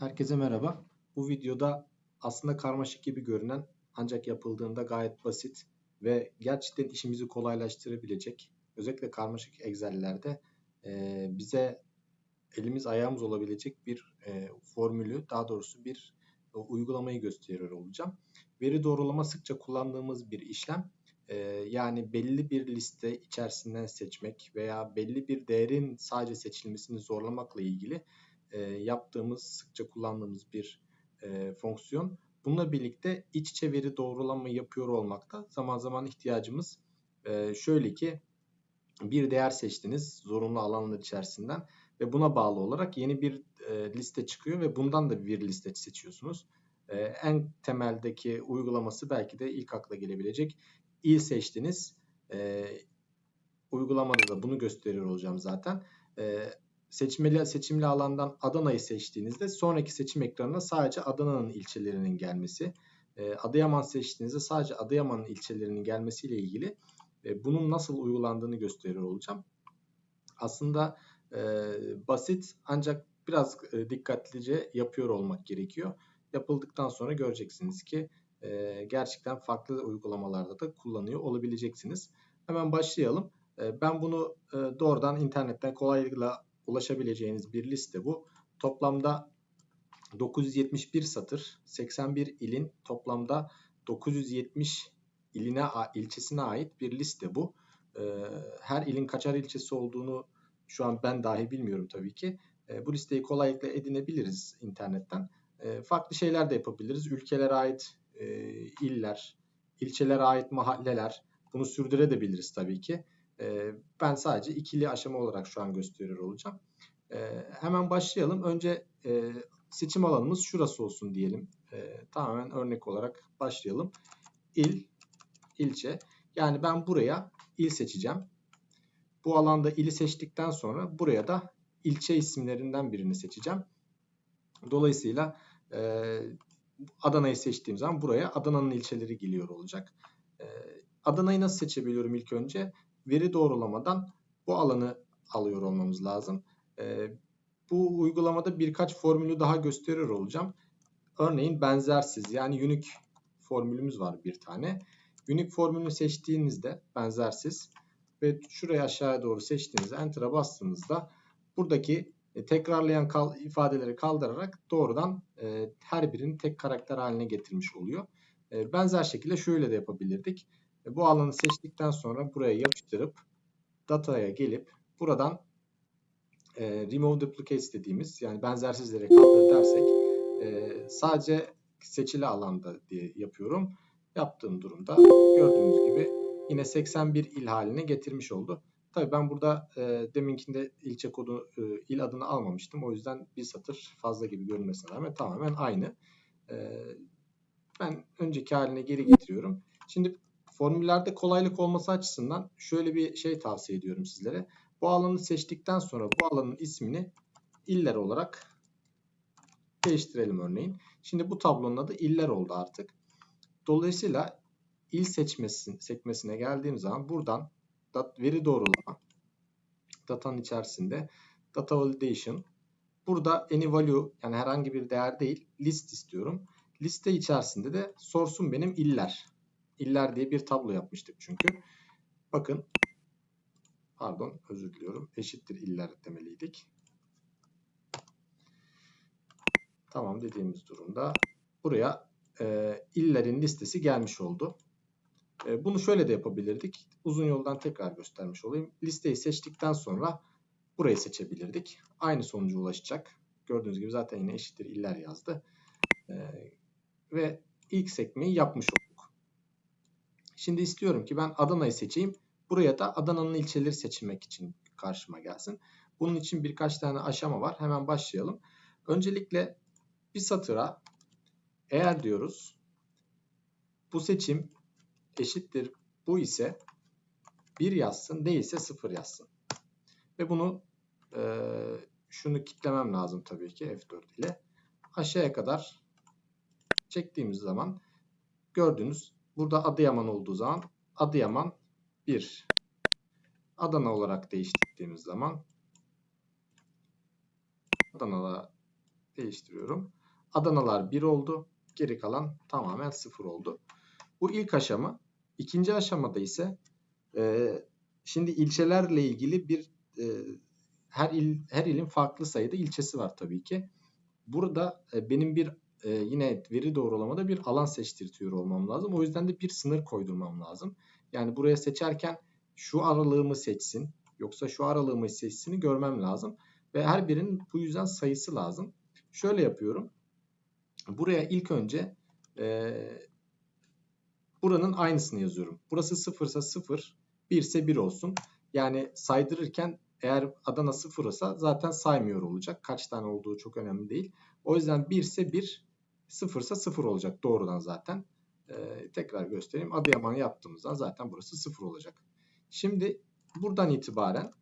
Herkese merhaba. Bu videoda aslında karmaşık gibi görünen ancak yapıldığında gayet basit ve gerçekten işimizi kolaylaştırabilecek özellikle karmaşık Excel'lerde e, bize elimiz ayağımız olabilecek bir formülü daha doğrusu bir uygulamayı gösteriyor olacağım. Veri doğrulama sıkça kullandığımız bir işlem. Yani belli bir liste içerisinden seçmek veya belli bir değerin sadece seçilmesini zorlamakla ilgili e, yaptığımız, sıkça kullandığımız bir e, fonksiyon. Bununla birlikte iç içe veri doğrulama yapıyor olmakta zaman zaman ihtiyacımız e, şöyle ki bir değer seçtiniz zorunlu alanlar içerisinden ve buna bağlı olarak yeni bir e, liste çıkıyor ve bundan da bir liste seçiyorsunuz. E, en temeldeki uygulaması belki de ilk akla gelebilecek il seçtiniz. E, uygulamada da bunu gösteriyor olacağım zaten. E, seçmeli seçimli alandan Adana'yı seçtiğinizde sonraki seçim ekranına sadece Adana'nın ilçelerinin gelmesi, e, Adıyaman seçtiğinizde sadece Adıyaman'ın ilçelerinin gelmesiyle ilgili e, bunun nasıl uygulandığını gösteriyor olacağım. Aslında e, basit ancak biraz e, dikkatlice yapıyor olmak gerekiyor. Yapıldıktan sonra göreceksiniz ki gerçekten farklı uygulamalarda da kullanıyor olabileceksiniz. Hemen başlayalım. Ben bunu doğrudan internetten kolaylıkla ulaşabileceğiniz bir liste bu. Toplamda 971 satır, 81 ilin toplamda 970 iline ilçesine ait bir liste bu. Ee, her ilin kaçar ilçesi olduğunu şu an ben dahi bilmiyorum tabii ki. Ee, bu listeyi kolaylıkla edinebiliriz internetten. Ee, farklı şeyler de yapabiliriz. Ülkelere ait e, iller, ilçelere ait mahalleler. Bunu sürdürebiliriz tabii ki. Ee, ben sadece ikili aşama olarak şu an gösteriyor olacağım. Ee, hemen başlayalım. Önce e, seçim alanımız şurası olsun diyelim. Ee, tamamen örnek olarak başlayalım. İl, ilçe. Yani ben buraya il seçeceğim. Bu alanda ili seçtikten sonra buraya da ilçe isimlerinden birini seçeceğim. Dolayısıyla e, Adana'yı seçtiğim zaman buraya Adana'nın ilçeleri geliyor olacak. Adana'yı nasıl seçebiliyorum ilk önce? Veri doğrulamadan bu alanı alıyor olmamız lazım. E, bu uygulamada birkaç formülü daha gösteriyor olacağım. Örneğin benzersiz yani unique formülümüz var bir tane. Unique formülünü seçtiğinizde benzersiz ve şuraya aşağıya doğru seçtiğinizde enter'a bastığınızda buradaki e, tekrarlayan kal ifadeleri kaldırarak doğrudan e, her birini tek karakter haline getirmiş oluyor. E, benzer şekilde şöyle de yapabilirdik. E, bu alanı seçtikten sonra buraya yapıştırıp data'ya gelip buradan e, remove duplicates dediğimiz yani benzersizlere kaldır dersek e, sadece seçili alanda diye yapıyorum. Yaptığım durumda gördüğünüz gibi yine 81 il haline getirmiş oldu. Tabii ben burada e, deminkinde ilçe kodu e, il adını almamıştım. O yüzden bir satır fazla gibi görünmesine rağmen tamamen aynı. E, ben önceki haline geri getiriyorum. Şimdi formüllerde kolaylık olması açısından şöyle bir şey tavsiye ediyorum sizlere. Bu alanı seçtikten sonra bu alanın ismini iller olarak değiştirelim örneğin. Şimdi bu tablonun adı iller oldu artık. Dolayısıyla il seçmesin, sekmesine geldiğim zaman buradan veri doğrulama datanın içerisinde data validation burada any value yani herhangi bir değer değil list istiyorum. Liste içerisinde de source'um benim iller iller diye bir tablo yapmıştık çünkü. Bakın pardon özür diliyorum eşittir iller demeliydik. Tamam dediğimiz durumda buraya e, illerin listesi gelmiş oldu. E, bunu şöyle de yapabilirdik. Uzun yoldan tekrar göstermiş olayım. Listeyi seçtikten sonra burayı seçebilirdik. Aynı sonuca ulaşacak. Gördüğünüz gibi zaten yine eşittir iller yazdı. E, ve ilk sekmeyi yapmış olduk. Şimdi istiyorum ki ben Adana'yı seçeyim. Buraya da Adana'nın ilçeleri seçmek için karşıma gelsin. Bunun için birkaç tane aşama var. Hemen başlayalım. Öncelikle bir satıra eğer diyoruz bu seçim eşittir bu ise 1 yazsın değilse 0 yazsın. Ve bunu e, şunu kitlemem lazım tabii ki F4 ile. Aşağıya kadar çektiğimiz zaman gördüğünüz Burada Adıyaman olduğu zaman Adıyaman 1. Adana olarak değiştirdiğimiz zaman Adana'da değiştiriyorum. Adanalar 1 oldu. Geri kalan tamamen 0 oldu. Bu ilk aşama. İkinci aşamada ise e, şimdi ilçelerle ilgili bir e, her il her ilin farklı sayıda ilçesi var tabii ki. Burada e, benim bir e, yine veri doğrulamada bir alan seçtirtiyor olmam lazım. O yüzden de bir sınır koydurmam lazım. Yani buraya seçerken şu aralığımı seçsin yoksa şu aralığımı seçsini görmem lazım. Ve her birinin bu yüzden sayısı lazım. Şöyle yapıyorum. Buraya ilk önce e, buranın aynısını yazıyorum. Burası 0 ise 0, 1 ise 1 olsun. Yani saydırırken eğer Adana 0 ise zaten saymıyor olacak. Kaç tane olduğu çok önemli değil. O yüzden 1 ise 1, 0 ise 0 olacak doğrudan zaten. Ee, tekrar göstereyim. Adıyaman yaptığımızda zaten burası 0 olacak. Şimdi buradan itibaren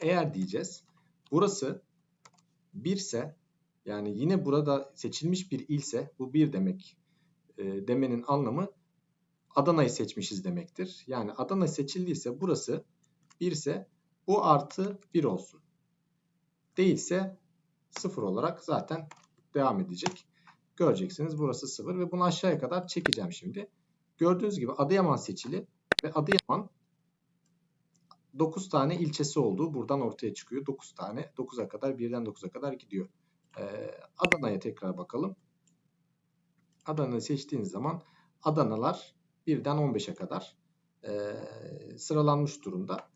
eğer diyeceğiz burası 1 ise yani yine burada seçilmiş bir ilse bu 1 demek e, demenin anlamı Adana'yı seçmişiz demektir. Yani Adana seçildiyse burası 1 ise bu artı 1 olsun. Değilse 0 olarak zaten devam edecek. Göreceksiniz burası 0 ve bunu aşağıya kadar çekeceğim şimdi. Gördüğünüz gibi Adıyaman seçili ve Adıyaman 9 tane ilçesi olduğu buradan ortaya çıkıyor. 9 tane 9'a kadar birden 9'a kadar gidiyor. Ee, Adana'ya tekrar bakalım. Adana'yı seçtiğiniz zaman Adanalar birden 15'e kadar e, sıralanmış durumda.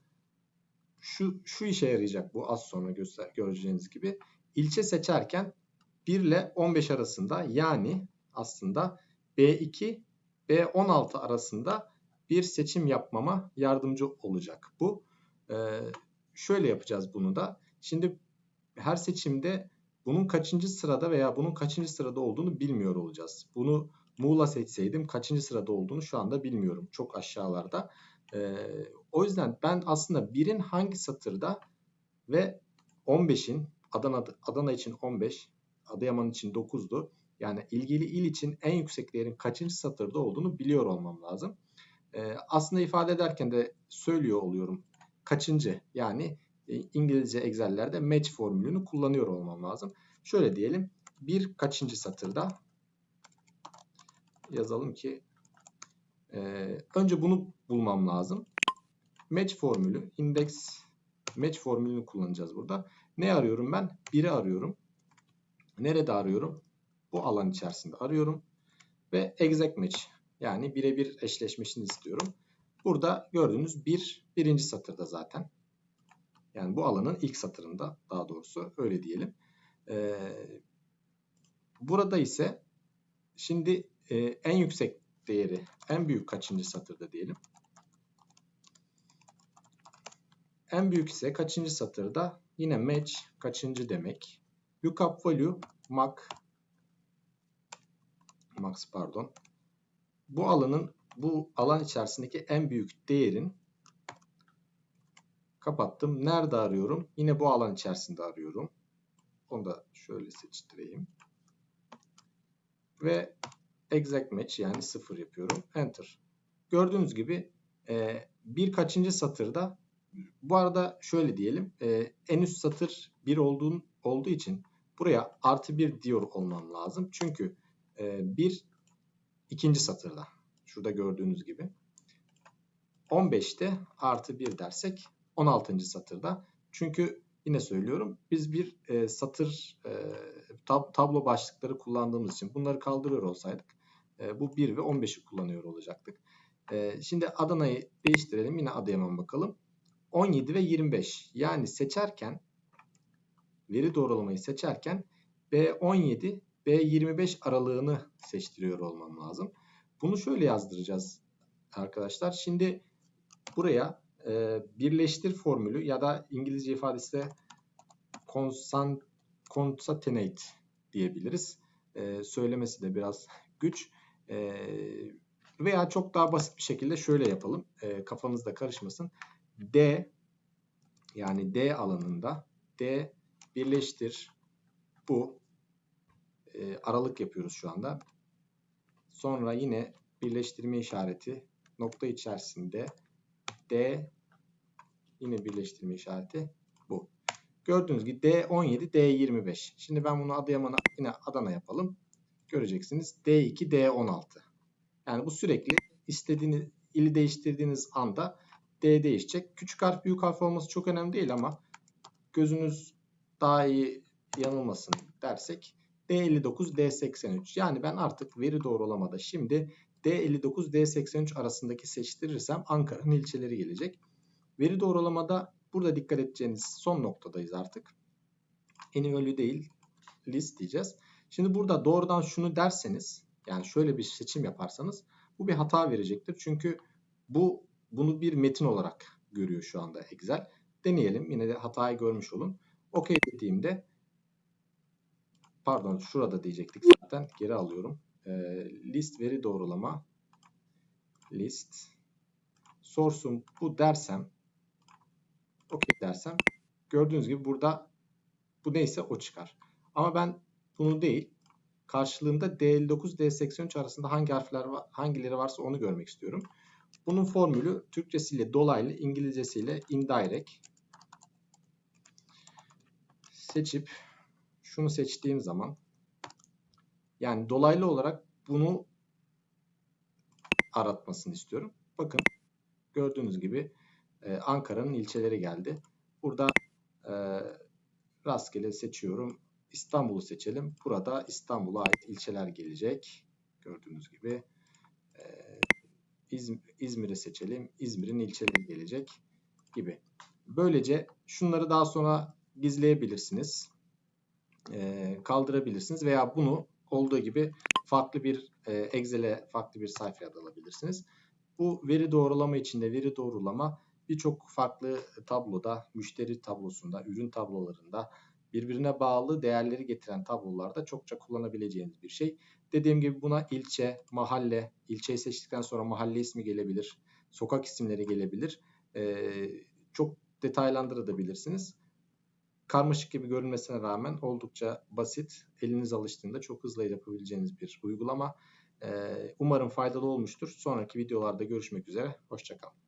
Şu, şu işe yarayacak bu az sonra göster, göreceğiniz gibi. İlçe seçerken 1 ile 15 arasında yani aslında B2 B16 arasında bir seçim yapmama yardımcı olacak bu. Ee, şöyle yapacağız bunu da. Şimdi her seçimde bunun kaçıncı sırada veya bunun kaçıncı sırada olduğunu bilmiyor olacağız. Bunu Muğla seçseydim kaçıncı sırada olduğunu şu anda bilmiyorum. Çok aşağılarda. Ee, o yüzden ben aslında birin hangi satırda ve 15'in Adana, Adana için 15, Adıyaman için 9'du. Yani ilgili il için en yüksek değerin kaçıncı satırda olduğunu biliyor olmam lazım. Ee, aslında ifade ederken de söylüyor oluyorum. Kaçıncı yani e, İngilizce Excel'lerde match formülünü kullanıyor olmam lazım. Şöyle diyelim bir kaçıncı satırda yazalım ki e, önce bunu bulmam lazım. Match formülü, index match formülünü kullanacağız burada. Ne arıyorum ben? 1'i arıyorum. Nerede arıyorum? Bu alan içerisinde arıyorum. Ve exact match yani birebir eşleşmesini istiyorum. Burada gördüğünüz bir birinci satırda zaten. Yani bu alanın ilk satırında daha doğrusu öyle diyelim. Ee, burada ise şimdi e, en yüksek değeri en büyük kaçıncı satırda diyelim. En büyük ise kaçıncı satırda yine match kaçıncı demek. Lookup value max max pardon. Bu alanın bu alan içerisindeki en büyük değerin kapattım. Nerede arıyorum? Yine bu alan içerisinde arıyorum. Onu da şöyle seçtireyim. Ve exact match yani sıfır yapıyorum. Enter. Gördüğünüz gibi e, bir kaçıncı satırda bu arada şöyle diyelim. E, en üst satır 1 olduğun, olduğu için buraya artı 1 diyor olmam lazım. Çünkü e, bir ikinci satırda. Şurada gördüğünüz gibi. 15'te artı 1 dersek 16. satırda. Çünkü yine söylüyorum biz bir e, satır e, tab tablo başlıkları kullandığımız için bunları kaldırıyor olsaydık e, bu 1 ve 15'i kullanıyor olacaktık. E, şimdi Adana'yı değiştirelim. Yine Adıyaman bakalım. 17 ve 25. Yani seçerken veri doğrulamayı seçerken B17 B25 aralığını seçtiriyor olmam lazım. Bunu şöyle yazdıracağız arkadaşlar. Şimdi buraya e, birleştir formülü ya da İngilizce ifadesi de concatenate diyebiliriz. E, söylemesi de biraz güç. E, veya çok daha basit bir şekilde şöyle yapalım. E, kafanızda karışmasın. D yani D alanında D birleştir bu e, aralık yapıyoruz şu anda. Sonra yine birleştirme işareti nokta içerisinde D yine birleştirme işareti bu. Gördüğünüz gibi D17, D25. Şimdi ben bunu Adıyaman'a yine Adana yapalım. Göreceksiniz D2, D16. Yani bu sürekli istediğiniz ili değiştirdiğiniz anda D değişecek. Küçük harf büyük harf olması çok önemli değil ama gözünüz daha iyi yanılmasın dersek D59, D83. Yani ben artık veri doğrulamada şimdi D59, D83 arasındaki seçtirirsem Ankara'nın ilçeleri gelecek. Veri doğrulamada burada dikkat edeceğiniz son noktadayız artık. Annually değil list diyeceğiz. Şimdi burada doğrudan şunu derseniz yani şöyle bir seçim yaparsanız bu bir hata verecektir. Çünkü bu bunu bir metin olarak görüyor şu anda Excel. Deneyelim. Yine de hatayı görmüş olun. OK dediğimde pardon şurada diyecektik zaten. Geri alıyorum. Ee, list veri doğrulama list source'um bu dersem OK dersem gördüğünüz gibi burada bu neyse o çıkar. Ama ben bunu değil karşılığında D59 D83 arasında hangi harfler var, hangileri varsa onu görmek istiyorum. Bunun formülü Türkçesiyle dolaylı, İngilizcesiyle indirect. Seçip şunu seçtiğim zaman yani dolaylı olarak bunu aratmasını istiyorum. Bakın gördüğünüz gibi e, Ankara'nın ilçeleri geldi. Burada e, rastgele seçiyorum. İstanbul'u seçelim. Burada İstanbul'a ait ilçeler gelecek. Gördüğünüz gibi. E, İzmir'i seçelim. İzmir'in ilçeleri gelecek gibi. Böylece şunları daha sonra gizleyebilirsiniz. E, kaldırabilirsiniz veya bunu olduğu gibi farklı bir e, Excel'e farklı bir sayfaya da alabilirsiniz. Bu veri doğrulama içinde veri doğrulama birçok farklı tabloda, müşteri tablosunda, ürün tablolarında birbirine bağlı değerleri getiren tablolarda çokça kullanabileceğiniz bir şey. Dediğim gibi buna ilçe, mahalle, ilçeyi seçtikten sonra mahalle ismi gelebilir, sokak isimleri gelebilir. Ee, çok detaylandırabilirsiniz. Karmaşık gibi görünmesine rağmen oldukça basit, eliniz alıştığında çok hızlı yapabileceğiniz bir uygulama. Umarım faydalı olmuştur. Sonraki videolarda görüşmek üzere, hoşçakalın.